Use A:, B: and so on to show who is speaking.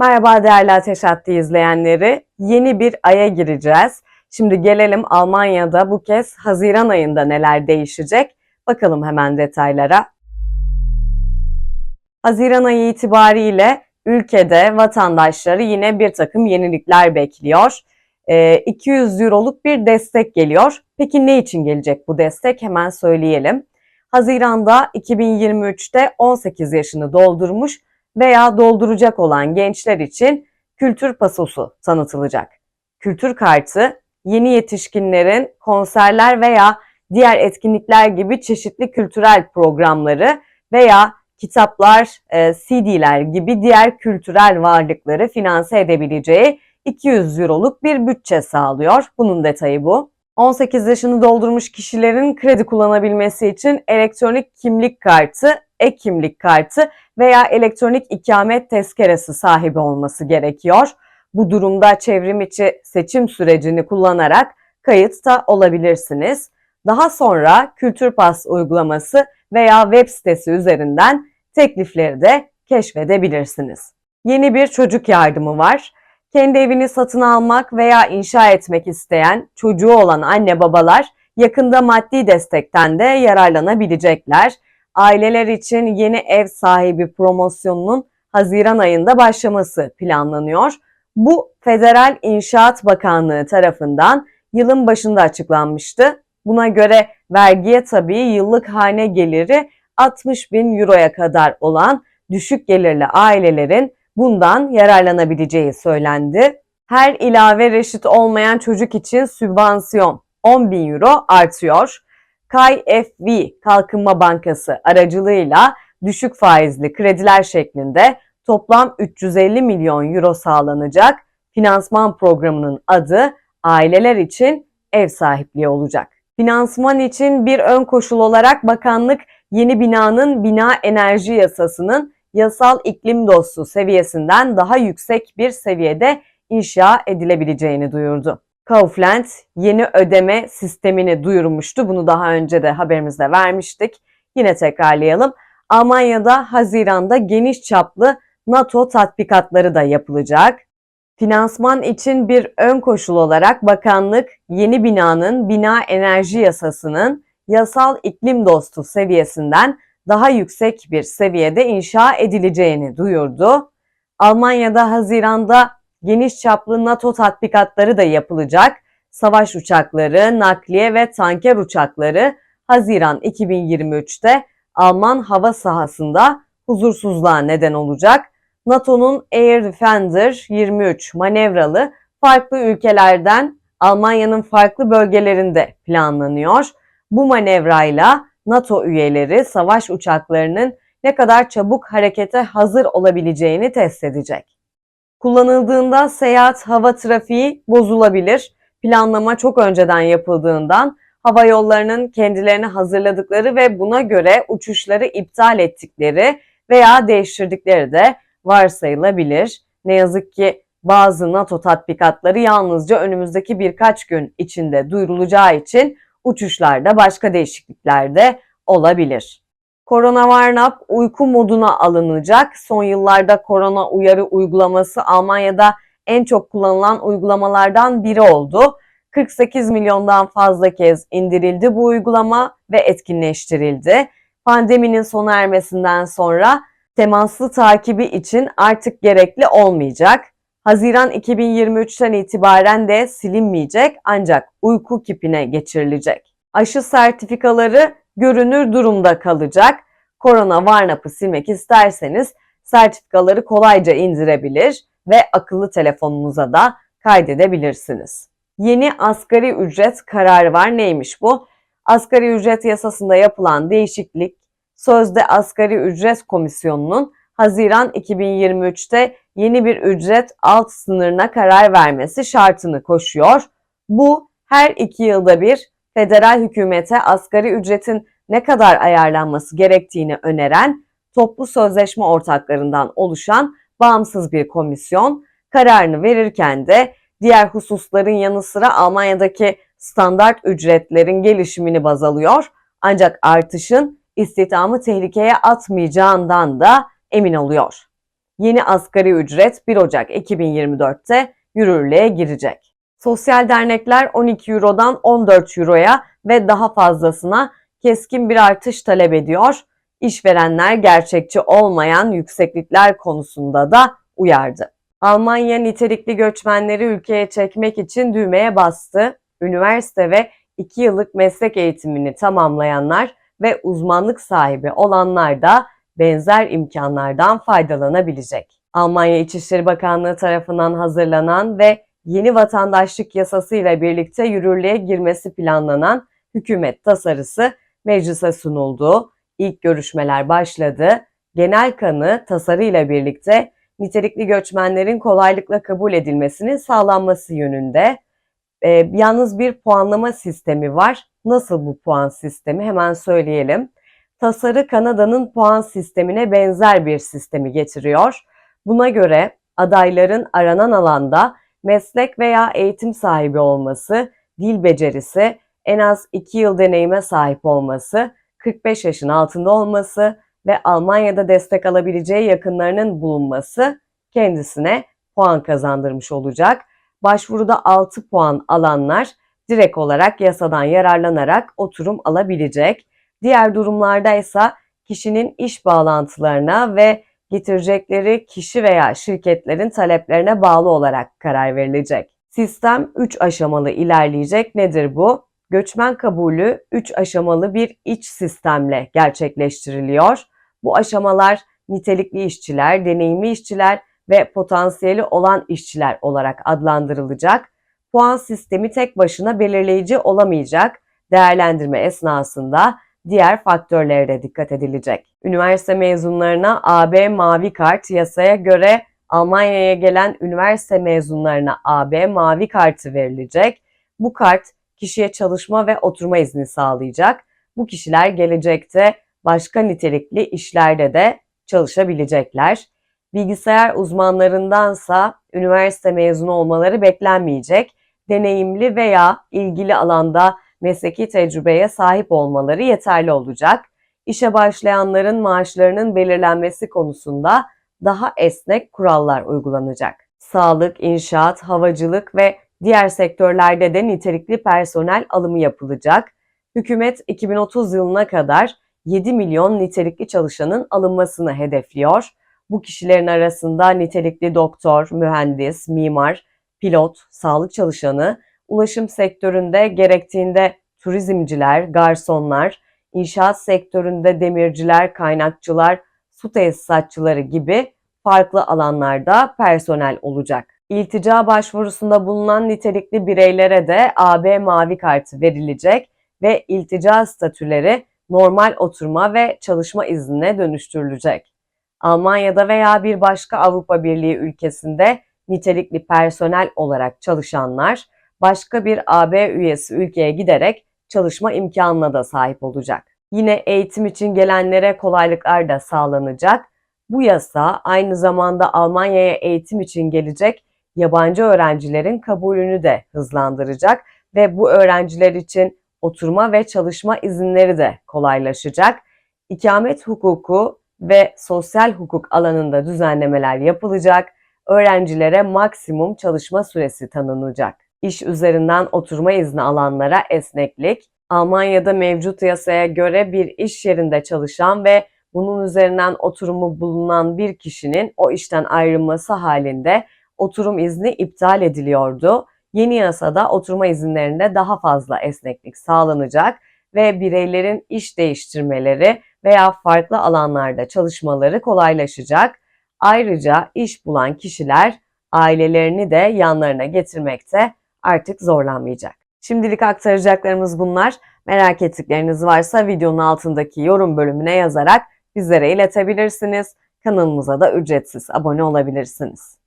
A: Merhaba değerli Ateş Hattı izleyenleri. Yeni bir aya gireceğiz. Şimdi gelelim Almanya'da bu kez Haziran ayında neler değişecek? Bakalım hemen detaylara. Haziran ayı itibariyle ülkede vatandaşları yine bir takım yenilikler bekliyor. Ee, 200 euroluk bir destek geliyor. Peki ne için gelecek bu destek? Hemen söyleyelim. Haziran'da 2023'te 18 yaşını doldurmuş veya dolduracak olan gençler için kültür pasosu tanıtılacak. Kültür kartı yeni yetişkinlerin konserler veya diğer etkinlikler gibi çeşitli kültürel programları veya kitaplar, e, CD'ler gibi diğer kültürel varlıkları finanse edebileceği 200 euroluk bir bütçe sağlıyor. Bunun detayı bu. 18 yaşını doldurmuş kişilerin kredi kullanabilmesi için elektronik kimlik kartı, ek kimlik kartı veya elektronik ikamet tezkeresi sahibi olması gerekiyor. Bu durumda çevrim içi seçim sürecini kullanarak kayıt da olabilirsiniz. Daha sonra Kültür Pas uygulaması veya web sitesi üzerinden teklifleri de keşfedebilirsiniz. Yeni bir çocuk yardımı var. Kendi evini satın almak veya inşa etmek isteyen çocuğu olan anne babalar yakında maddi destekten de yararlanabilecekler. Aileler için yeni ev sahibi promosyonunun Haziran ayında başlaması planlanıyor. Bu Federal İnşaat Bakanlığı tarafından yılın başında açıklanmıştı. Buna göre vergiye tabii yıllık hane geliri 60 bin euroya kadar olan düşük gelirli ailelerin bundan yararlanabileceği söylendi. Her ilave reşit olmayan çocuk için sübvansiyon 10 bin euro artıyor. KfW Kalkınma Bankası aracılığıyla düşük faizli krediler şeklinde toplam 350 milyon euro sağlanacak. Finansman programının adı aileler için ev sahipliği olacak. Finansman için bir ön koşul olarak bakanlık yeni binanın bina enerji yasasının yasal iklim dostu seviyesinden daha yüksek bir seviyede inşa edilebileceğini duyurdu. Kaufland yeni ödeme sistemini duyurmuştu. Bunu daha önce de haberimizde vermiştik. Yine tekrarlayalım. Almanya'da Haziran'da geniş çaplı NATO tatbikatları da yapılacak. Finansman için bir ön koşul olarak bakanlık yeni binanın bina enerji yasasının yasal iklim dostu seviyesinden daha yüksek bir seviyede inşa edileceğini duyurdu. Almanya'da Haziran'da geniş çaplı NATO tatbikatları da yapılacak. Savaş uçakları, nakliye ve tanker uçakları Haziran 2023'te Alman hava sahasında huzursuzluğa neden olacak. NATO'nun Air Defender 23 manevralı farklı ülkelerden Almanya'nın farklı bölgelerinde planlanıyor. Bu manevrayla NATO üyeleri savaş uçaklarının ne kadar çabuk harekete hazır olabileceğini test edecek. Kullanıldığında seyahat hava trafiği bozulabilir. Planlama çok önceden yapıldığından hava yollarının kendilerini hazırladıkları ve buna göre uçuşları iptal ettikleri veya değiştirdikleri de varsayılabilir. Ne yazık ki bazı NATO tatbikatları yalnızca önümüzdeki birkaç gün içinde duyurulacağı için uçuşlarda başka değişiklikler de olabilir. Korona Varnap uyku moduna alınacak. Son yıllarda korona uyarı uygulaması Almanya'da en çok kullanılan uygulamalardan biri oldu. 48 milyondan fazla kez indirildi bu uygulama ve etkinleştirildi. Pandeminin sona ermesinden sonra temaslı takibi için artık gerekli olmayacak. Haziran 2023'ten itibaren de silinmeyecek ancak uyku kipine geçirilecek. Aşı sertifikaları görünür durumda kalacak. Korona Varnap'ı silmek isterseniz sertifikaları kolayca indirebilir ve akıllı telefonunuza da kaydedebilirsiniz. Yeni asgari ücret kararı var. Neymiş bu? Asgari ücret yasasında yapılan değişiklik sözde asgari ücret komisyonunun Haziran 2023'te yeni bir ücret alt sınırına karar vermesi şartını koşuyor. Bu her iki yılda bir federal hükümete asgari ücretin ne kadar ayarlanması gerektiğini öneren toplu sözleşme ortaklarından oluşan bağımsız bir komisyon kararını verirken de diğer hususların yanı sıra Almanya'daki standart ücretlerin gelişimini baz alıyor. Ancak artışın istihdamı tehlikeye atmayacağından da emin oluyor. Yeni asgari ücret 1 Ocak 2024'te yürürlüğe girecek. Sosyal dernekler 12 Euro'dan 14 Euro'ya ve daha fazlasına keskin bir artış talep ediyor. İşverenler gerçekçi olmayan yükseklikler konusunda da uyardı. Almanya nitelikli göçmenleri ülkeye çekmek için düğmeye bastı. Üniversite ve 2 yıllık meslek eğitimini tamamlayanlar ve uzmanlık sahibi olanlar da benzer imkanlardan faydalanabilecek. Almanya İçişleri Bakanlığı tarafından hazırlanan ve yeni vatandaşlık yasası ile birlikte yürürlüğe girmesi planlanan hükümet tasarısı meclise sunuldu. İlk görüşmeler başladı. Genel kanı tasarı birlikte nitelikli göçmenlerin kolaylıkla kabul edilmesinin sağlanması yönünde. E, yalnız bir puanlama sistemi var. Nasıl bu puan sistemi? Hemen söyleyelim. Tasarı Kanada'nın puan sistemine benzer bir sistemi getiriyor. Buna göre adayların aranan alanda meslek veya eğitim sahibi olması, dil becerisi, en az 2 yıl deneyime sahip olması, 45 yaşın altında olması ve Almanya'da destek alabileceği yakınlarının bulunması kendisine puan kazandırmış olacak. Başvuruda 6 puan alanlar direkt olarak yasadan yararlanarak oturum alabilecek. Diğer durumlarda ise kişinin iş bağlantılarına ve getirecekleri kişi veya şirketlerin taleplerine bağlı olarak karar verilecek. Sistem 3 aşamalı ilerleyecek. Nedir bu? Göçmen kabulü 3 aşamalı bir iç sistemle gerçekleştiriliyor. Bu aşamalar nitelikli işçiler, deneyimli işçiler ve potansiyeli olan işçiler olarak adlandırılacak. Puan sistemi tek başına belirleyici olamayacak. Değerlendirme esnasında diğer faktörlere de dikkat edilecek. Üniversite mezunlarına AB Mavi Kart yasaya göre Almanya'ya gelen üniversite mezunlarına AB Mavi Kartı verilecek. Bu kart kişiye çalışma ve oturma izni sağlayacak. Bu kişiler gelecekte başka nitelikli işlerde de çalışabilecekler. Bilgisayar uzmanlarındansa üniversite mezunu olmaları beklenmeyecek. Deneyimli veya ilgili alanda mesleki tecrübeye sahip olmaları yeterli olacak. İşe başlayanların maaşlarının belirlenmesi konusunda daha esnek kurallar uygulanacak. Sağlık, inşaat, havacılık ve diğer sektörlerde de nitelikli personel alımı yapılacak. Hükümet 2030 yılına kadar 7 milyon nitelikli çalışanın alınmasını hedefliyor. Bu kişilerin arasında nitelikli doktor, mühendis, mimar, pilot, sağlık çalışanı, ulaşım sektöründe gerektiğinde turizmciler, garsonlar, inşaat sektöründe demirciler, kaynakçılar, su tesisatçıları gibi farklı alanlarda personel olacak. İltica başvurusunda bulunan nitelikli bireylere de AB mavi kartı verilecek ve iltica statüleri normal oturma ve çalışma iznine dönüştürülecek. Almanya'da veya bir başka Avrupa Birliği ülkesinde nitelikli personel olarak çalışanlar başka bir AB üyesi ülkeye giderek çalışma imkanına da sahip olacak. Yine eğitim için gelenlere kolaylıklar da sağlanacak. Bu yasa aynı zamanda Almanya'ya eğitim için gelecek yabancı öğrencilerin kabulünü de hızlandıracak ve bu öğrenciler için oturma ve çalışma izinleri de kolaylaşacak. İkamet hukuku ve sosyal hukuk alanında düzenlemeler yapılacak. Öğrencilere maksimum çalışma süresi tanınacak. İş üzerinden oturma izni alanlara esneklik, Almanya'da mevcut yasaya göre bir iş yerinde çalışan ve bunun üzerinden oturumu bulunan bir kişinin o işten ayrılması halinde oturum izni iptal ediliyordu. Yeni yasada oturma izinlerinde daha fazla esneklik sağlanacak ve bireylerin iş değiştirmeleri veya farklı alanlarda çalışmaları kolaylaşacak. Ayrıca iş bulan kişiler ailelerini de yanlarına getirmekte artık zorlanmayacak. Şimdilik aktaracaklarımız bunlar. Merak ettikleriniz varsa videonun altındaki yorum bölümüne yazarak bizlere iletebilirsiniz. Kanalımıza da ücretsiz abone olabilirsiniz.